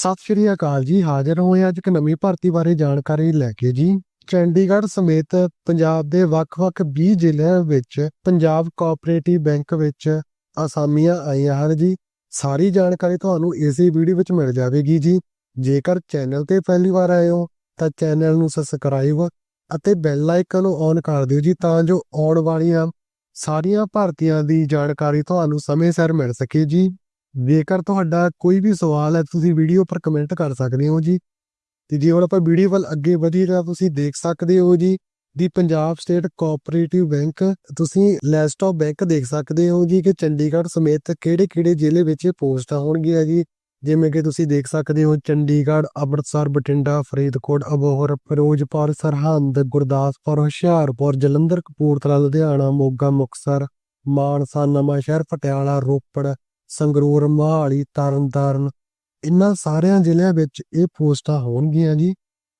ਸਤਿ ਸ਼੍ਰੀ ਅਕਾਲ ਜੀ, ਹਾਜ਼ਰ ਹੋਏ ਅੱਜ ਇੱਕ ਨਵੀਂ ਭਰਤੀ ਬਾਰੇ ਜਾਣਕਾਰੀ ਲੈ ਕੇ ਜੀ। ਚੰਡੀਗੜ੍ਹ ਸਮੇਤ ਪੰਜਾਬ ਦੇ ਵੱਖ-ਵੱਖ 20 ਜ਼ਿਲ੍ਹਿਆਂ ਵਿੱਚ ਪੰਜਾਬ ਕੋਆਪਰੇਟਿਵ ਬੈਂਕ ਵਿੱਚ ਅਸਾਮੀਆਂ ਆਈਆਂ ਹਨ ਜੀ। ਸਾਰੀ ਜਾਣਕਾਰੀ ਤੁਹਾਨੂੰ ਇਸੇ ਵੀਡੀਓ ਵਿੱਚ ਮਿਲ ਜਾਵੇਗੀ ਜੀ। ਜੇਕਰ ਚੈਨਲ ਤੇ ਪਹਿਲੀ ਵਾਰ ਆਏ ਹੋ, ਤਾਂ ਚੈਨਲ ਨੂੰ ਸਬਸਕ੍ਰਾਈਬ ਅਤੇ ਬੈਲ ਆਈਕਨ ਨੂੰ ਔਨ ਕਰ ਦਿਓ ਜੀ, ਤਾਂ ਜੋ ਆਉਣ ਵਾਲੀਆਂ ਸਾਰੀਆਂ ਭਰਤੀਆਂ ਦੀ ਜਾਣਕਾਰੀ ਤੁਹਾਨੂੰ ਸਮੇਂ ਸਿਰ ਮਿਲ ਸਕੇ ਜੀ। ਜੇਕਰ ਤੁਹਾਡਾ ਕੋਈ ਵੀ ਸਵਾਲ ਹੈ, ਤੁਸੀਂ ਵੀਡੀਓ ਪਰ ਕਮੈਂਟ ਕਰ ਸਕਦੇ ਹੋ ਜੀ। ਤੇ ਜੇ ਹੁਣ ਆਪਾਂ ਵੀਡੀਓ ਵੱਲ ਅੱਗੇ ਵਧੀਏ, ਤਾਂ ਤੁਸੀਂ ਦੇਖ ਸਕਦੇ ਹੋ ਜੀ the Punjab state cooperative bank ਤੁਸੀਂ ਲਿਸਟ ਆਫ ਬੈਂਕ ਦੇਖ ਸਕਦੇ ਹੋ ਜੀ ਕਿ ਚੰਡੀਗੜ੍ਹ ਸਮੇਤ ਕਿਹੜੇ-ਕਿਹੜੇ ਜ਼ਿਲ੍ਹੇ ਵਿੱਚ ਪੋਸਟਾਂ ਹੋਣਗੀਆਂ ਜੀ। ਜਿਵੇਂ ਕਿ ਤੁਸੀਂ ਦੇਖ ਸਕਦੇ ਹੋ ਚੰਡੀਗੜ੍ਹ, ਅੰਮ੍ਰਿਤਸਰ, ਬਠਿੰਡਾ, ਫਰੀਦਕੋਟ, ਅਬੋਹਰ, ਫਿਰੋਜ਼ਪੁਰ, ਸਰਹੰਦ, ਗੁਰਦਾਸਪੁਰ, ਹੁਸ਼ਿਆਰਪੁਰ, ਜਲੰਧਰ, ਕਪੂਰਥਲਾ, ਲੁਧਿਆਣਾ, ਮੋਗਾ, ਮੁਕਤਸਰ, ਮਾਨਸਾ, ਨਵਾਂਸ਼ਹਿਰ, ਪਟਿਆਲਾ, ਰੋਪੜ ਸੰਗਰੂਰ, ਮੋਹਾਲੀ, ਤਰਨਤਾਰਨ ਇਹਨਾਂ ਸਾਰਿਆਂ ਜ਼ਿਲ੍ਹਿਆਂ ਵਿੱਚ ਇਹ ਪੋਸਟਾਂ ਹੋਣਗੀਆਂ ਜੀ।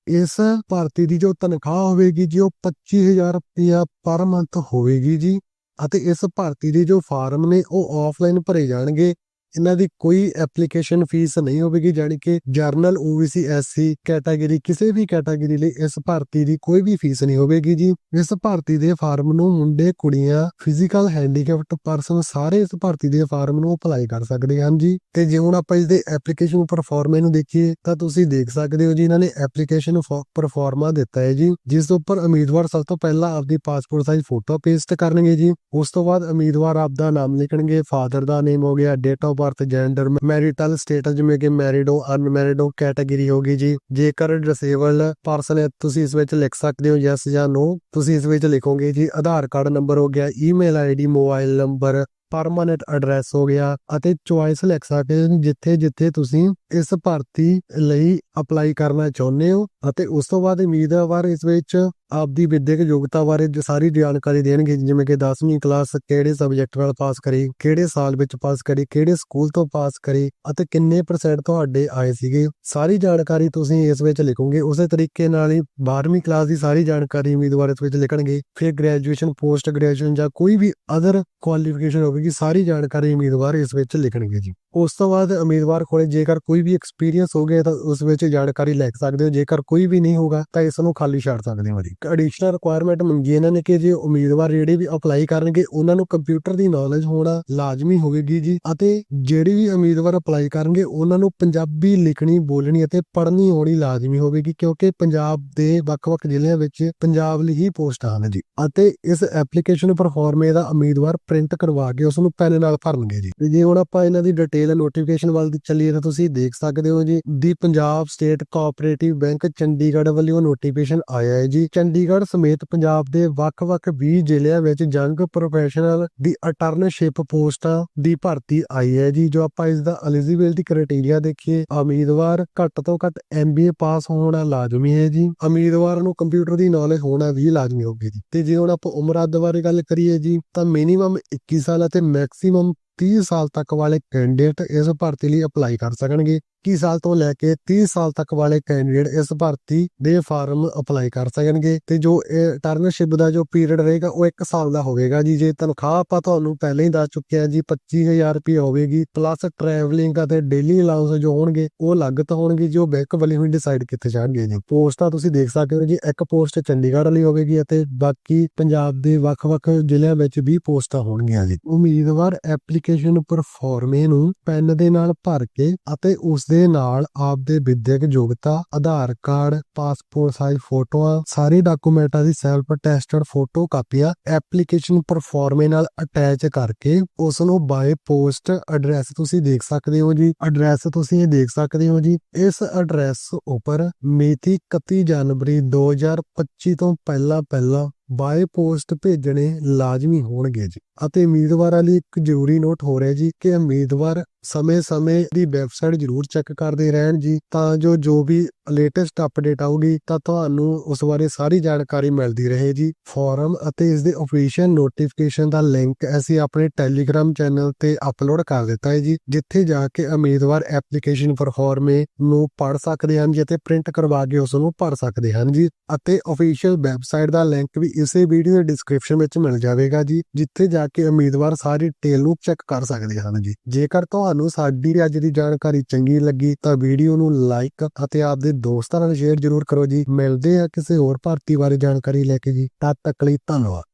ਇਸ ਭਰਤੀ ਦੀ ਜੋ ਤਨਖਾਹ ਹੋਵੇਗੀ ਜੀ, ਉਹ 25000 ਰੁਪਇਆ ਪਰ ਮੰਥ ਹੋਵੇਗੀ ਜੀ। ਅਤੇ ਇਸ ਭਰਤੀ ਦੇ ਜੋ ਫਾਰਮ ਨੇ, ਉਹ ਆਫਲਾਈਨ ਭਰੇ ਜਾਣਗੇ। ਇਹਨਾਂ ਦੀ ਕੋਈ ਐਪਲੀਕੇਸ਼ਨ ਫੀਸ ਨਹੀਂ ਹੋਵੇਗੀ, ਜਾਣੀ ਕਿ ਜਰਨਲ OBC SC ਕੈਟਾਗਰੀ ਕਿਸੇ ਵੀ ਕੈਟਾਗਰੀ ਲਈ ਇਸ ਭਰਤੀ ਦੀ ਕੋਈ ਵੀ ਫੀਸ ਨਹੀਂ ਹੋਵੇਗੀ ਜੀ। ਇਸ ਭਰਤੀ ਦੇ ਫਾਰਮ ਨੂੰ ਮੁੰਡੇ, ਕੁੜੀਆਂ ਫਿਜ਼ੀਕਲ ਹੈਂਡੀਕੈਪਟ ਪਰਸਨ ਸਾਰੇ ਇਸ ਭਰਤੀ ਦੇ ਫਾਰਮ ਨੂੰ ਅਪਲਾਈ ਕਰ ਸਕਦੇ ਹਨ ਜੀ। ਤੇ ਜੇ ਹੁਣ ਆਪਾਂ ਇਸ ਦੇ ਐਪਲੀਕੇਸ਼ਨ ਪਰਫਾਰਮੈਂਸ ਨੂੰ ਦੇਖੀਏ, ਤਾਂ ਤੁਸੀਂ ਦੇਖ ਸਕਦੇ ਹੋ ਜੀ, ਇਹਨਾਂ ਨੇ ਐਪਲੀਕੇਸ਼ਨ ਪਰਫਾਰਮਾ ਦਿੱਤਾ ਹੈ ਜੀ, ਜਿਸ ਉੱਪਰ ਉਮੀਦਵਾਰ ਸਭ ਤੋਂ ਪਹਿਲਾਂ ਆਪਦੀ ਪਾਸਪੋਰਟ ਸਾਈਜ਼ ਫੋਟੋ ਪੇਸਟ ਕਰਨਗੇ ਜੀ। ਉਸ ਤੋਂ ਬਾਅਦ ਉਮੀਦਵਾਰ ਆਪਦਾ ਨਾਮ ਲਿਖਣਗੇ ਫਾਦਰ ਦਾ ਨੇਮ ਹੋ ਗਿਆ date of birth gender marital status ਜਿਵੇਂ ਕਿ ਮੈਰਿਡ ਹੋ ਅਨਮੈਰਿਡ ਹੋ ਕੈਟਾਗਰੀ ਹੋਗੀ ਜੀ। ਜੇਕਰ ਡਿਸੇਬਲ ਪਰਸਨ ਹੈ, ਤੁਸੀਂ ਇਸ ਵਿੱਚ ਲਿਖ ਸਕਦੇ ਹੋ ਯੈਸ ਜਾਂ ਨੋ ਤੁਸੀਂ ਇਸ ਵਿੱਚ ਲਿਖੋਗੇ ਜੀ, ਆਧਾਰ ਕਾਰਡ ਨੰਬਰ ਹੋ ਗਿਆ email ID mobile number permanent address ਹੋ ਗਿਆ ਅਤੇ ਚੁਆਇਸ ਲਿਖ ਸਕਦੇ ਹੋ ਜਿੱਥੇ ਜਿੱਥੇ ਤੁਸੀਂ ਇਸ ਭਰਤੀ ਲਈ ਅਪਲਾਈ ਕਰਨਾ ਚਾਹੁੰਦੇ ਹੋ। ਅਤੇ ਉਸ ਤੋਂ ਬਾਅਦ ਉਮੀਦਵਾਰ ਇਸ ਵਿੱਚ ਆਪਦੀ ਵਿਦਿਅਕ ਯੋਗਤਾ ਬਾਰੇ ਸਾਰੀ ਜਾਣਕਾਰੀ ਦੇਣਗੇ, ਜਿਵੇਂ ਕਿ 10ਵੀਂ ਕਲਾਸ ਕਿਹੜੇ ਸਬਜੈਕਟ ਨਾਲ ਪਾਸ ਕਰੀ, ਕਿਹੜੇ ਸਾਲ ਵਿੱਚ ਪਾਸ ਕਰੀ, ਕਿਹੜੇ ਸਕੂਲ ਤੋਂ ਪਾਸ ਕਰੀ ਅਤੇ ਕਿੰਨੇ ਪਰਸੈਂਟ ਤੁਹਾਡੇ ਆਏ ਸੀਗੇ। ਸਾਰੀ ਜਾਣਕਾਰੀ ਤੁਸੀਂ ਇਸ ਵਿੱਚ ਲਿਖੋਗੇ। ਉਸੇ ਤਰੀਕੇ ਨਾਲ ਹੀ 12ਵੀਂ ਕਲਾਸ ਦੀ ਸਾਰੀ ਜਾਣਕਾਰੀ ਉਮੀਦਵਾਰ ਇਸ ਵਿੱਚ ਲਿਖਣਗੇ। ਫਿਰ ਗ੍ਰੈਜੂਏਸ਼ਨ ਪੋਸਟ ਗ੍ਰੈਜੂਏਸ਼ਨ ਜਾਂ ਕੋਈ ਵੀ ਅਦਰ ਕੁਆਲੀਫਿਕੇਸ਼ਨ ਹੋਵੇਗੀ, ਸਾਰੀ ਜਾਣਕਾਰੀ ਉਮੀਦਵਾਰ ਇਸ ਵਿੱਚ ਲਿਖਣਗੇ ਜੀ। ਉਸ ਤੋਂ ਬਾਅਦ ਉਮੀਦਵਾਰ ਕੋਲੇ ਜੇਕਰ ਕੋਈ ਵੀ ਐਕਸਪੀਰੀਅੰਸ ਹੋ ਗਿਆ ਤਾਂ ਉਸ ਵਿੱਚ ਜਾਣਕਾਰੀ ਲੈ ਸਕਦੇ ਹੋ, ਜੇਕਰ ਕੋਈ ਵੀ ਨਹੀਂ ਹੋਗਾ ਤਾਂ ਇਸ ਨੂੰ ਖਾਲੀ ਛੱਡ ਸਕਦੇ ਹੋ ਜੀ ਐਡੀਸ਼ਨਲ ਰਿਕੁਆਇਰਮੈਂਟ ਮੰਗੀ ਇਹਨਾਂ ਨੇ ਕਿ ਜੇ ਉਮੀਦਵਾਰ ਜਿਹੜੇ ਵੀ ਅਪਲਾਈ ਕਰਨਗੇ, ਉਹਨਾਂ ਨੂੰ ਕੰਪਿਊਟਰ ਦੀ ਨੌਲੇਜ ਹੋਣਾ ਲਾਜ਼ਮੀ ਹੋਵੇਗੀ ਜੀ ਅਤੇ ਜਿਹੜੇ ਵੀ ਉਮੀਦਵਾਰ ਅਪਲਾਈ ਕਰਨਗੇ, ਉਹਨਾਂ ਨੂੰ ਪੰਜਾਬੀ ਲਿਖਣੀ, ਬੋਲਣੀ ਅਤੇ ਪੜ੍ਹਨੀ ਹੋਣੀ ਲਾਜ਼ਮੀ ਹੋਵੇਗੀ ਕਿਉਂਕਿ ਪੰਜਾਬ ਦੇ ਵੱਖ-ਵੱਖ ਜ਼ਿਲ੍ਹਿਆਂ ਵਿੱਚ ਪੰਜਾਬ ਲਈ ਹੀ ਪੋਸਟਾਂ ਹਨ ਜੀ ਅਤੇ ਇਸ ਐਪਲੀਕੇਸ਼ਨ ਪਰਫਾਰਮੇ ਦਾ ਉਮੀਦਵਾਰ ਪ੍ਰਿੰਟ ਕਰਵਾ ਕੇ ਉਸ ਨੂੰ ਪੈਨ ਨਾਲ ਭਰਨਗੇ ਜੀ। ਜੇ ਹੁਣ ਆਪਾਂ ਇਹਨਾਂ ਦੀ ਡਿਟੇਲ ਨੋਟੀਫਿਕੇਸ਼ਨ ਵੱਲ ਚੱਲੀਏ ਤਾਂ ਤੁਸੀਂ ਦੇਖ ਸਕਦੇ ਹੋ ਜੀ, the Punjab state cooperative bank Chandigarh ਵੱਲੋਂ ਨੋਟੀਫਿਕੇਸ਼ਨ ਆਇਆ ਹੈ ਜੀ। ਚੰਡੀਗੜ੍ਹ ਸਮੇਤ ਪੰਜਾਬ ਦੇ ਵੱਖ-ਵੱਖ 20 ਜ਼ਿਲ੍ਹਿਆਂ ਵਿੱਚ ਜੰਗ ਪ੍ਰੋਫੈਸ਼ਨਲ ਦੀ ਅਟਰਨਸ਼ਿਪ ਪੋਸਟਾਂ ਦੀ ਭਰਤੀ ਆਈ ਹੈ ਜੀ, ਜੋ ਆਪਾਂ ਇਸ ਦਾ ਐਲੀਜੀਬਿਲਟੀ ਕ੍ਰਾਈਟੇਰੀਆ ਦੇਖੀਏ, ਉਮੀਦਵਾਰ ਘੱਟ ਤੋਂ ਘੱਟ ਐਮਬੀਏ ਪਾਸ ਹੋਣਾ ਲਾਜ਼ਮੀ ਹੈ ਜੀ, ਉਮੀਦਵਾਰ ਨੂੰ ਕੰਪਿਊਟਰ ਦੀ ਨੌਲੇਜ ਹੋਣਾ ਵੀ ਲਾਜ਼ਮੀ ਹੋਊਗੀ ਜੀ। ਤੇ ਜੇ ਹੁਣ ਆਪਾਂ ਉਮਰ ਅੱਧ ਬਾਰੇ ਗੱਲ ਕਰੀਏ ਜੀ, ਤਾਂ ਮਿਨੀਮਮ 21 ਸਾਲ ਅਤੇ ਮੈਕਸਿਮਮ 30 ਸਾਲ ਤੱਕ ਵਾਲੇ ਕੈਂਡੀਡੇਟ ਇਸ ਭਰਤੀ ਲਈ ਅਪਲਾਈ ਕਰ ਸਕਣਗੇ। 21 ਸਾਲ ਤੋਂ ਲੈ ਕੇ 30 ਸਾਲ ਤੱਕ ਵਾਲੇ ਕੈਂਡੀਡੇਟ ਇਸ ਭਰਤੀ ਦੇ ਫਾਰਮ ਅਪਲਾਈ ਕਰ ਸਕਣਗੇ ਤੇ ਜੋ ਟਰਨਸ਼ਿਪ ਦਾ ਜੋ ਪੀਰੀਅਡ ਰਹੇਗਾ ਉਹ 1 ਸਾਲ ਦਾ ਹੋਵੇਗਾ ਜੀ। ਜੇ ਤਨਖਾਹ ਆਪਾਂ ਤੁਹਾਨੂੰ ਪਹਿਲਾਂ ਹੀ ਦੱਸ ਚੁੱਕੇ ਹਾਂ ਜੀ 25000 ਰੁਪਏ ਹੋਵੇਗੀ ਪਲੱਸ ਟਰੈਵਲਿੰਗ ਅਤੇ ਡੇਲੀ ਅਲਾਉਂਸ ਜੋ ਹੋਣਗੇ ਉਹ ਅਲੱਗ ਤੋਂ ਹੋਣਗੇ ਜੋ। ਬੈਂਕ ਵੱਲੋਂ ਹੀ ਡਿਸਾਈਡ ਕੀਤੇ ਜਾਣਗੇ ਜੀ। ਪੋਸਟਾਂ ਤੁਸੀਂ ਦੇਖ ਸਕਦੇ ਹੋ ਜੀ, ਇੱਕ ਪੋਸਟ ਚੰਡੀਗੜ੍ਹ ਲਈ ਹੋਵੇਗੀ ਅਤੇ ਬਾਕੀ ਪੰਜਾਬ ਦੇ ਵੱਖ-ਵੱਖ ਜ਼ਿਲ੍ਹਿਆਂ ਵਿੱਚ ਵੀ ਪੋਸਟਾਂ ਹੋਣਗੀਆਂ ਜੀ। ਉਮੀਦਵਾਰ ਐਪਲੀਕੇਸ਼ਨ ਉੱਪਰ ਪਰਫਾਰਮੇ ਨੂੰ ਪੈਨ ਦੇ ਨਾਲ ਭਰ ਕੇ ਅਤੇ ਉਸ ਦੇ ਨਾਲ ਆਪਦੇ ਵਿਦਿਅਕ ਯੋਗਤਾ, ਆਧਾਰ ਕਾਰਡ ਪਾਸਪੋਰਟ ਸਾਈਜ਼ ਫੋਟੋਆਂ, ਸਾਰੇ ਡਾਕੂਮੈਂਟਾਂ ਦੀ ਸੈਲਫ ਟੈਸਟਡ ਫੋਟੋ ਕਾਪੀਆਂ ਐਪਲੀਕੇਸ਼ਨ ਪਰਫਾਰਮੇ ਨਾਲ ਅਟੈਚ ਕਰਕੇ ਉਸ ਨੂੰ ਬਾਏ ਪੋਸਟ ਐਡਰੈਸ ਤੁਸੀਂ ਦੇਖ ਸਕਦੇ ਹੋ ਜੀ। ਐਡਰੈਸ ਤੁਸੀਂ ਇਹ ਦੇਖ ਸਕਦੇ ਹੋ ਜੀ। ਇਸ ਐਡਰੈਸ ਉੱਪਰ ਮਿਤੀ 31 ਜਨਵਰੀ 2025 ਤੋਂ ਪਹਿਲਾਂ ਪਹਿਲਾਂ ਬਾਏ ਪੋਸਟ ਭੇਜਣੇ ਲਾਜ਼ਮੀ ਹੋਣਗੇ ਜੀ। ਅਤੇ ਉਮੀਦਵਾਰਾਂ ਲਈ ਇੱਕ ਜ਼ਰੂਰੀ ਨੋਟ ਹੋ ਰਿਹਾ ਜੀ ਕਿ ਉਮੀਦਵਾਰ ਸਮੇਂ-ਸਮੇਂ ਦੀ ਵੈਬਸਾਈਟ ਜ਼ਰੂਰ ਚੈੱਕ ਕਰਦੇ ਰਹਿਣ ਜੀ, ਤਾਂ ਜੋ ਜੋ ਵੀ ਲੇਟੈਸਟ ਅਪਡੇਟ ਆਊਗੀ, ਤਾਂ ਤੁਹਾਨੂੰ ਉਸ ਬਾਰੇ ਸਾਰੀ ਜਾਣਕਾਰੀ ਮਿਲਦੀ ਰਹੇ ਜੀ। ਫੋਰਮ ਅਤੇ ਇਸ ਦੇ ਅਫੀਸ਼ੀਅਲ ਨੋਟੀਫਿਕੇਸ਼ਨ ਦਾ ਲਿੰਕ ਅਸੀਂ ਆਪਣੇ ਟੈਲੀਗ੍ਰam ਚੈਨਲ ਤੇ ਅਪਲੋਡ ਕਰ ਦਿੱਤਾ ਹੈ ਜੀ, ਜਿੱਥੇ ਜਾ ਕੇ ਉਮੀਦਵਾਰ ਐਪਲੀਕੇਸ਼ਨ ਪਰਫਾਰਮੇ ਨੂੰ ਪੜ੍ਹ ਸਕਦੇ ਹਨ ਜੀ ਅਤੇ ਪ੍ਰਿੰਟ ਕਰਵਾ ਕੇ ਉਸ ਨੂੰ ਭਰ ਸਕਦੇ ਹਨ ਜੀ। ਅਤੇ ਅਫੀਸ਼ੀਅਲ ਵੈਬਸਾਈਟ ਦਾ ਲਿੰਕ ਵੀ ਇਸੇ ਵੀਡੀਓ ਦੇ ਡਿਸਕ੍ਰਿਪਸ਼ਨ ਵਿੱਚ ਮਿਲ ਜਾਵੇਗਾ ਜੀ, ਜਿੱਥੇ ਜਾ ਕੇ ਉਮੀਦਵਾਰ ਸਾਰੀ ਡਿਟੇਲ ਨੂੰ ਚੈੱਕ ਕਰ ਸਕਦੇ ਹਨ ਜੀ। ਜੇਕਰ ਤੁਹਾਨੂੰ ਤੁਹਾਨੂੰ ਸਾਡੀ ਅੱਜ ਦੀ ਜਾਣਕਾਰੀ ਚੰਗੀ ਲੱਗੀ ਤਾਂ ਵੀਡੀਓ ਨੂੰ ਲਾਈਕ ਅਤੇ ਆਪਦੇ ਦੋਸਤਾਂ ਨਾਲ ਸ਼ੇਅਰ ਜ਼ਰੂਰ ਕਰੋ ਜੀ। ਮਿਲਦੇ ਆ ਕਿਸੇ ਹੋਰ ਭਰਤੀ ਬਾਰੇ ਜਾਣਕਾਰੀ ਲੈ ਕੇ ਜੀ। ਤਦ ਤੱਕ ਲਈ ਧੰਨਵਾਦ।